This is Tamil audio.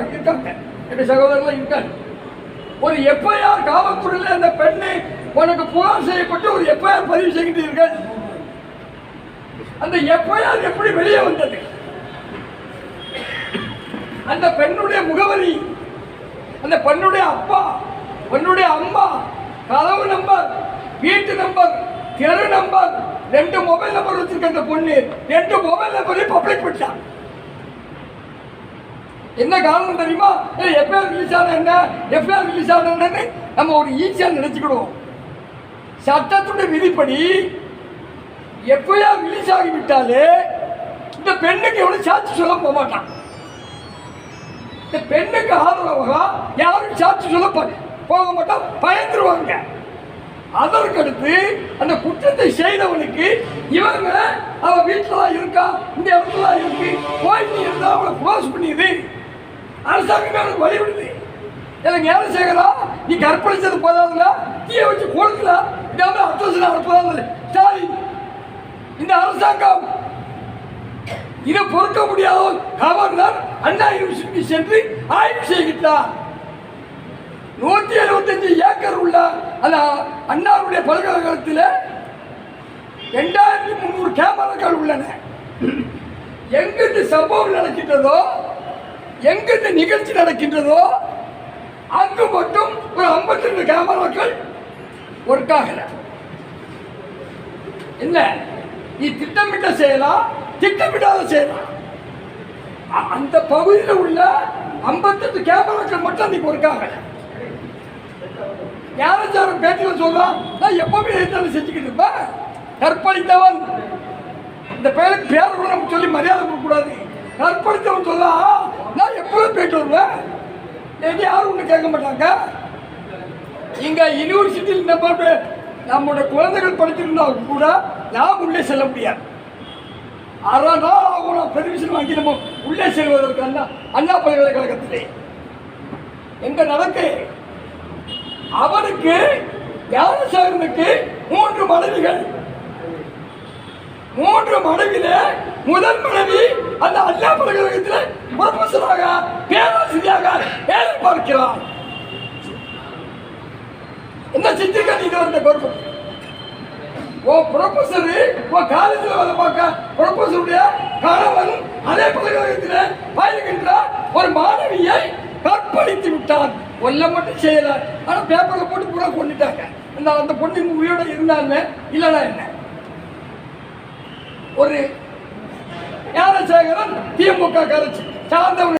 இருக்காங்க. இருக்காங்க எங்க சகோதரர்கள் இருக்காங்க. ஒரு எப்பயார் காவல்துறையில் அந்த பெண்ணை உனக்கு புகார் செய்யப்பட்டு ஒரு எஃப்ஐஆர் பதிவு செய்கின்றீர்கள் அந்த எஃப்ஐஆர் எப்படி வெளியே வந்தது? அந்த பெண்ணுடைய முகவரி அந்த பெண்ணுடைய அப்பா பெண்ணுடைய அம்மா கதவு நம்பர் வீட்டு நம்பர் தெரு நம்பர் ரெண்டு மொபைல் நம்பர் வச்சிருக்க அந்த பொண்ணு ரெண்டு மொபைல் நம்பரையும் பப்ளிக் பண்ணிட்டான் என்ன காரணம் தெரியுமா? எஃப்ஐஆர் ரிலீஸ் ஆன என்ன? எஃப்ஐஆர் ரிலீஸ் ஆனன்னு நம்ம ஒரு ஈஸியாக நினைச்சுக்கிடுவோம். சட்டத்துடைய விதிப்படி எஃப்ஐஆர் ரிலீஸ் ஆகிவிட்டாலே இந்த பெண்ணுக்கு எவ்வளோ சாட்சி சொல்ல போக மாட்டான். இந்த பெண்ணுக்கு ஆதரவாக யாரும் சாட்சி சொல்ல போக மாட்டோம் பயந்துருவாங்க. அதற்கடுத்து அந்த குற்றத்தை செய்தவனுக்கு இவங்க அவ வீட்டில் தான் இருக்கா இந்த இடத்துல இருக்கு போய் நீ இருந்தா அவளை க்ளோஸ் பண்ணிடுது அரசாங்கம் எனக்கு வழி விடுது எனக்கு ஏன் சேகரம் நீ கற்பழிச்சது போதாதுல தீய வச்சு கொடுக்கல இதாம அட்ரஸ் அனுப்பதாது ஸ்டாலின் இந்த அரசாங்கம் இதை பொறுக்க முடியாத கவர்னர் அண்ணா யூனிவர்சிட்டி சென்று ஆய்வு செய்கின்றார். நூத்தி எழுபத்தஞ்சு ஏக்கர் உள்ள அந்த அண்ணாவுடைய பல்கலைக்கழகத்தில் ரெண்டாயிரத்தி முந்நூறு கேமராக்கள் உள்ளன. எங்கிருந்து சம்பவம் நடக்கின்றதோ எங்கெந்த நிகழ்ச்சி நடக்கின்றதோ அங்கு மட்டும் ஒரு 52 ரெண்டு கேமராக்கள் ஒர்க் ஆகல. என்ன? நீ திட்டமிட்ட செய்யலாம் திட்டமிடாத செய்யலாம் அந்த பகுதியில் உள்ள 58 கேமராக்கள் மட்டும் அன்னைக்கு ஒர்க் ஆகல. யாரும் பேட்டியில் சொல்லலாம் நான் எப்பவுமே எதிர்த்தாலும் செஞ்சுக்கிட்டு இருப்பேன். கற்பழித்தவன். இந்த பேருக்கு பேர் கூட நம்ம சொல்லி மரியாதை கொடுக்கக்கூடாது. கற்பழித்தவன் சொல்லலாம் எப்பவும் எது யாரும் ஒன்று கேட்க மாட்டாங்க? இங்கே யூனிவர்சிட்டியில் நம்ம பே- நம்முடைய குழந்தைகள் படித்திருந்தா கூட நாம் உள்ளே செல்ல முடியாது. அரை நாள் ஆகும் பெர்மிஷன் வாங்கி நம்ம உள்ளே செல்வதற்கு அண்ணா அண்ணா பல்கலைக்கழகத்திலே. எங்க நடக்கு? அவனுக்கு ஞானசாகரனுக்கு மூன்று மனைவிகள். மூன்று மனைவியில முதல் மனைவி அந்த அண்ணா பல்கலைக்கழகத்தில் ப்ரொஃபஸராக பேராசிரியராக வேலை பார்க்கிறார் என்ன செஞ்சிருக்க நீங்க வந்த கவர்மெண்ட் ஓ ப்ரொஃபசர் ஓ காலேஜ்ல வேலை பார்க்க ப்ரொஃபசருடைய கணவன் அதே பல்கலைக்கழகத்தில் பயிலுகின்ற ஒரு மாணவியை கற்பழித்து விட்டான். கொல்ல மட்டும் செய்யல. ஆனா பேப்பர்ல போட்டு பூரா கொண்டுட்டாங்க. இந்த அந்த பொண்ணு உயிரோட இருந்தாங்க இல்லைனா என்ன? ஒரு ஞானசேகரன் திமுக கரைச்சி சார்ந்தவன்